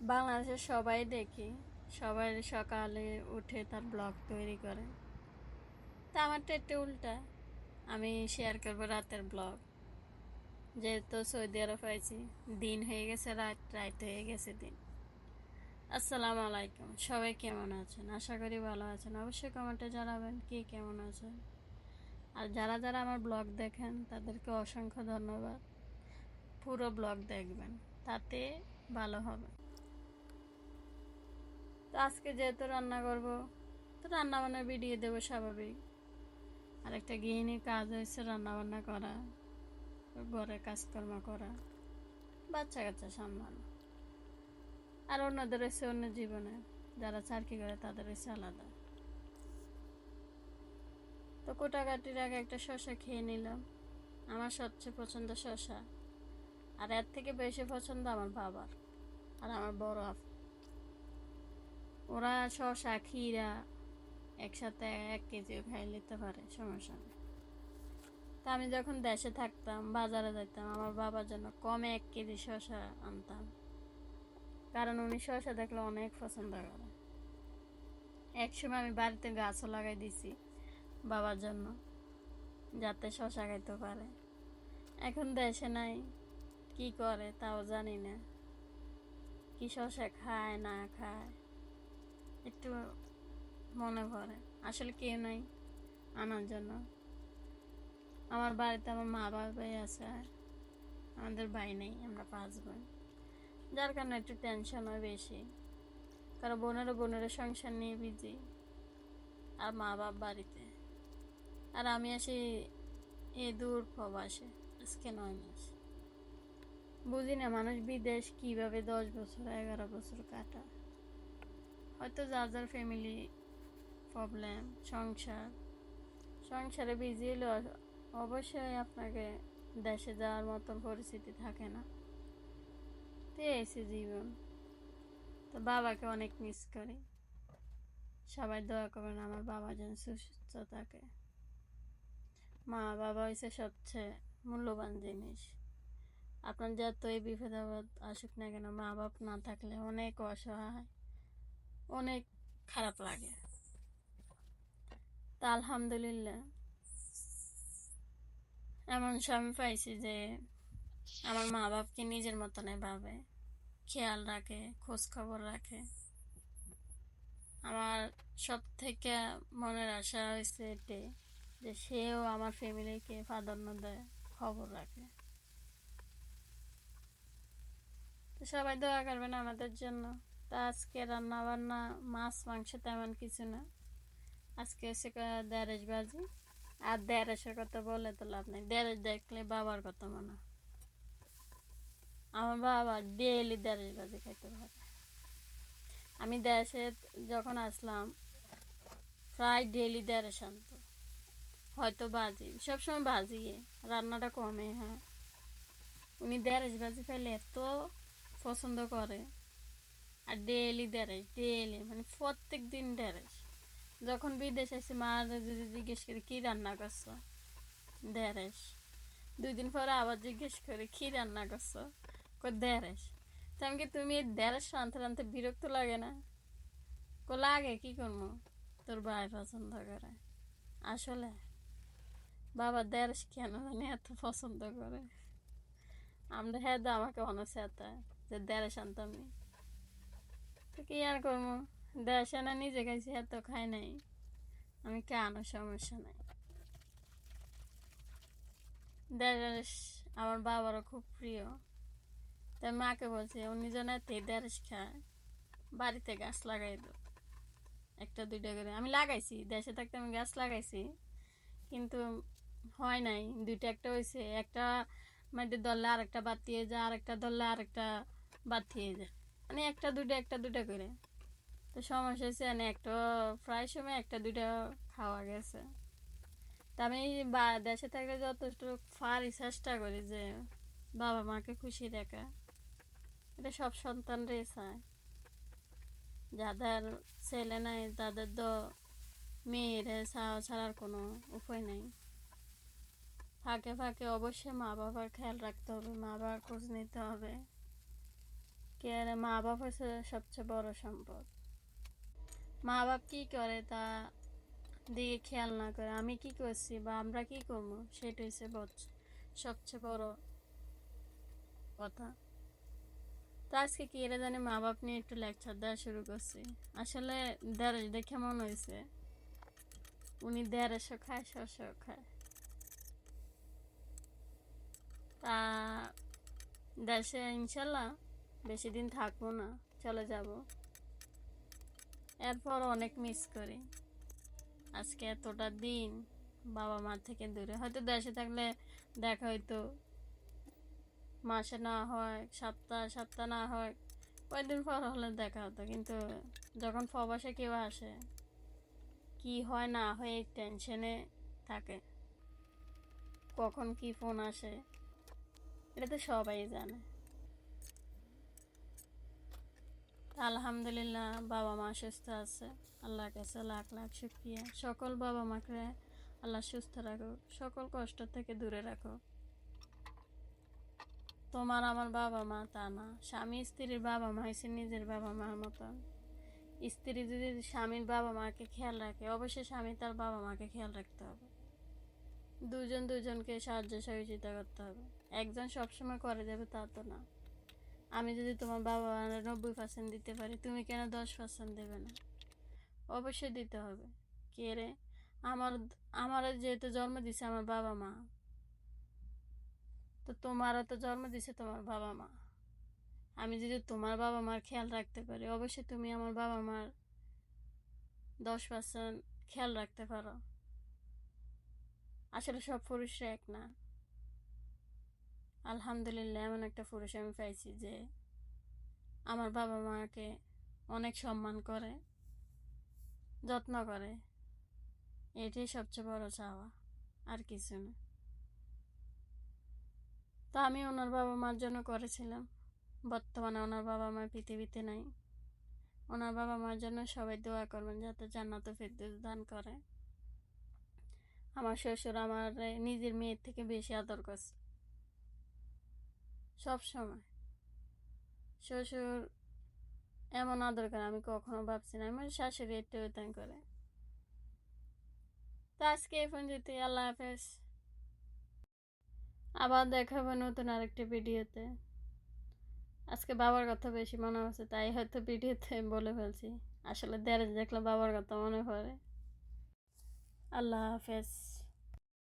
বাংলাদেশের সবাই দেখি, সবাই সকালে উঠে তার ব্লগ তৈরি করে। তা আমারটা একটু উল্টা, আমি শেয়ার করব রাতের ব্লগ যেহেতু সৌদি আরব হয়েছি দিন হয়ে গেছে রাত রাত হয়ে গেছে দিন। আসসালামু আলাইকুম, সবাই কেমন আছেন? আশা করি ভালো আছেন। অবশ্যই কমেন্টে জানাবেন কে কেমন আছেন। আর যারা যারা আমার ব্লগ দেখেন, তাদেরকে অসংখ্য ধন্যবাদ। পুরো ব্লগ দেখবেন, তাতে ভালো হবে। তো আজকে যেহেতু রান্না করব, তো রান্না বান্নার ভিডিও দেবো স্বাভাবিক। আর একটা গৃহিণীর কাজ হয়েছে রান্না বান্না করা ঘরে কাজকর্ম করা বাচ্চা কাচ্চা সামলানো। আর অন্যদের হচ্ছে অন্য জীবনে, যারা চাকরি করে তাদের হচ্ছে আলাদা। তো কোটাকাটির আগে একটা শশা খেয়ে নিলাম, আমার সবচেয়ে পছন্দ শশা আর এর থেকে বেশি পছন্দ আমার বাবার, আর আমার বড় আপু। ওরা শশা ক্ষীরা একসাথে এক কেজিও খাই নিতে পারে, সমস্যা নেই। তা আমি যখন দেশে থাকতাম, বাজারে যেতাম আমার বাবার জন্য কমে এক কেজি শশা আনতাম। কারণ উনি শশা দেখলে অনেক পছন্দ করে। এক সময় আমি বাড়িতে গাছও লাগাই দিছি বাবার জন্য, যাতে শশা খাইতে পারে। এখন দেশে নাই, কি করে তাও জানি না। কি শশা খায়, না খায়। একটু মনে পড়ে। আসলে কেউ নাই আনার জন্য। আমার বাড়িতে আমার মা বাবাই আছে আমাদের ভাই নেই, আমরা পাঁচ বোন। যার কারণে একটু টেনশন হয় বেশি। কারণ বোনেরও বোনেরও সংসার নিয়ে বিজি আর মা বাপ বাড়িতে। আর আমি আসি এ দূর প্রবাসে, আজকে নয় মাস। বুঝি না মানুষ বিদেশ কীভাবে দশ বছর, এগারো বছর কাটা হয়তো যার যার ফ্যামিলি প্রবলেম সংসার, সংসারে বিজি হলে অবশ্যই আপনাকে দেশে যাওয়ার মতন পরিস্থিতি থাকে না। তো এসে জীবন। তো বাবাকে অনেক মিস করি। সবাই দোয়া করবেন আমার বাবা যেন সুস্থ থাকে। মা বাবা হয়েছে সবচেয়ে মূল্যবান জিনিস। আপনার যতই বিপদ আপদ আসুক না কেন, মা বাপ না থাকলে অনেক অসহায়। অনেক খারাপ লাগে। তা আলহামদুলিল্লাহ। এমন স্বামী পাইছি যে আমার মা বাপকে নিজের মতনে ভাবে, খেয়াল রাখে খোঁজ খবর রাখে। আমার সব থেকে মনের আশা হয়েছে এটাই, যে সেও আমার ফ্যামিলিকে প্রাধান্য দেয়, খবর রাখে। সবাই দোয়া করবেন আমাদের জন্য। তা আজকে রান্না বান্না মাছ, মাংস তেমন কিছু না। আজকে হচ্ছে দেড়েশ বাজি আর দেড়েশের কথা বলে তো লাভ নেই। দেড়েশ দেখলে বাবার কথা মনে। আমার বাবা ডেলি দেড়েশ বাজি খাইতে পারে। আমি দেশে যখন আসলাম, প্রায় ডেলি দেড়েশ আনতো। হয়তো বাজি সবসময় বাজি রান্নাটা কমে হ্যাঁ। উনি দেড়েশ বাজি খাইলে এত পছন্দ করে। আর ডেলি দেড়েশ ডেলি মানে প্রত্যেক দিন দেড়েশ যখন বিদেশ এসে মা যদি জিজ্ঞেস করি, কী রান্না করছ? দেড়েশ দুই দিন পরে আবার জিজ্ঞেস করি, কী রান্না করছ? কো দেড়েশ তো আমি কি, তুমি এই রানতে রানতে বিরক্ত লাগে না? কো, লাগে, কি করব তোর ভাই পছন্দ করে। আসলে বাবা দেড়েশ কেন জানি, এত পছন্দ করে। আমরা হ্যাঁ আমাকে অনসাতে যে দেড়েশ আনতাম তো কি আর করব? দেশে না নিজে খাইছি, এত খাই নাই। আমি কেন সমস্যা নাই? দেড়েশ আমার বাবারও খুব প্রিয়। তাই মাকে বলছি উনি যেন তে দেড়েশ খায়। বাড়িতে গাছ লাগাই দো। একটা, দুইটা করে। আমি লাগাইছি, দেশে থাকতে আমি গাছ লাগাইছি। কিন্তু হয় নাই, দুইটা একটা হয়েছে একটা মধ্যে ধরলে আরেকটা বাতিয়ে যায়, আরেকটা ধরলে আরেকটা বাতিয়ে যায়। মানে একটা দুইটা একটা দুইটা করে। তো সমস্যা হয়েছে মানে একটা প্রায় সময় একটা দুইটা খাওয়া গেছে। তা আমি বা, দেশে থাকলে যথেষ্ট ফারি চেষ্টা করি যে বাবা মাকে খুশি রাখা। এটা সব সন্তানরাই চায়। যাদের ছেলে নাই, তাদের তো মেয়েরা চাওয়া ছাড়ার কোনো উপায় নেই। ফাঁকে ফাঁকে অবশ্যই মা বাবার খেয়াল রাখতে হবে মা বাবার খোঁজ নিতে হবে। কে আর মা বাপ হচ্ছে সবচেয়ে বড় সম্পদ। মা বাপ কি করে তা দিকে খেয়াল না করে, আমি কি করছি বা আমরা কি করব সেটা হচ্ছে সবচেয়ে বড় কথা। তো আজকে কি এরা জানি মা বাপ নিয়ে একটু লেকচার দেওয়া শুরু করছি? আসলে দেড়শ দেখে মনে হয়েছে, উনি দেড়শো খায় ছশো খায়। তা দেশে ইনশাল্লাহ বেশি দিন থাকব না, চলে যাব। এরপর অনেক মিস করি। আজকে এতটা দিন বাবা মা থেকে দূরে। হয়তো দেশে থাকলে দেখা হয়তো মাসে না হয়, সপ্তাহ সপ্তাহ না হয়, কয়েকদিন পর হলে দেখা হতো। কিন্তু যখন প্রবাসে কেউ আসে, কি হয় না হয় টেনশনে থাকে। কখন কি ফোন আসে, এটা তো সবাই জানে তা আলহামদুলিল্লাহ, বাবা মা সুস্থ আছে। আল্লাহর কাছে লাখ লাখ শুক্রিয়া। সকল বাবা মাকে আল্লাহ সুস্থ রাখো সকল কষ্ট থেকে দূরে রাখো তোমার আমার বাবা মা তা না। স্বামী স্ত্রীর বাবা মা হয়েছে নিজের বাবা মার মতন স্ত্রী যদি স্বামীর বাবা মাকে খেয়াল রাখে, অবশ্যই স্বামী তার বাবা মাকে খেয়াল রাখতে হবে। দুজন দুজনকে সাহায্য সহযোগিতা করতে হবে। একজন সবসময় করে যাবে তা তো না। আমি যদি তোমার বাবা মার নব্বই পার্সেন্ট দিতে পারি, তুমি কেন দশ পার্সেন্ট দেবে না? অবশ্যই দিতে হবে। কে রে? আমার আমার যেহেতু জন্ম দিছে আমার বাবা মা তো তোমারও তো জন্ম দিছে তোমার বাবা মা আমি যদি তোমার বাবা মার খেয়াল রাখতে পারি, অবশ্যই তুমি আমার বাবা মার দশ পার্সেন্ট খেয়াল রাখতে পারো। আসলে সব পুরুষরা এক না। আলহামদুলিল্লাহ, এমন একটা পুরুষ আমি পাইছি যে আমার বাবা মাকে অনেক সম্মান করে, যত্ন করে। এটাই সবচেয়ে বড় চাওয়া, আর কিছু না। তো আমি ওনার বাবা মার জন্য করেছিলাম। বর্তমানে ওনার বাবা মা পৃথিবীতে নাই। ওনার বাবা মার জন্য সবাই দোয়া করবেন যাতে জান্নাত ফেরদৌস দান করে। আমার শ্বশুর আমার নিজের মেয়ের থেকে বেশি আদর করছে। সব সময়। শ্বশুর এমন আদর করে, আমি কখনো ভাবছি না। আমার শাশুড়ি একটু ওইতান করে। তো আজকে এই ফোন যেতে আল্লাহ হাফেজ। আবার দেখাবো নতুন আরেকটি ভিডিওতে। আজকে বাবার কথা বেশি মনে হচ্ছে, তাই হয়তো ভিডিওতে বলে ফেলছি। আসলে দেড় দেখলে বাবার কথা মনে পড়ে। আল্লাহ হাফেজ।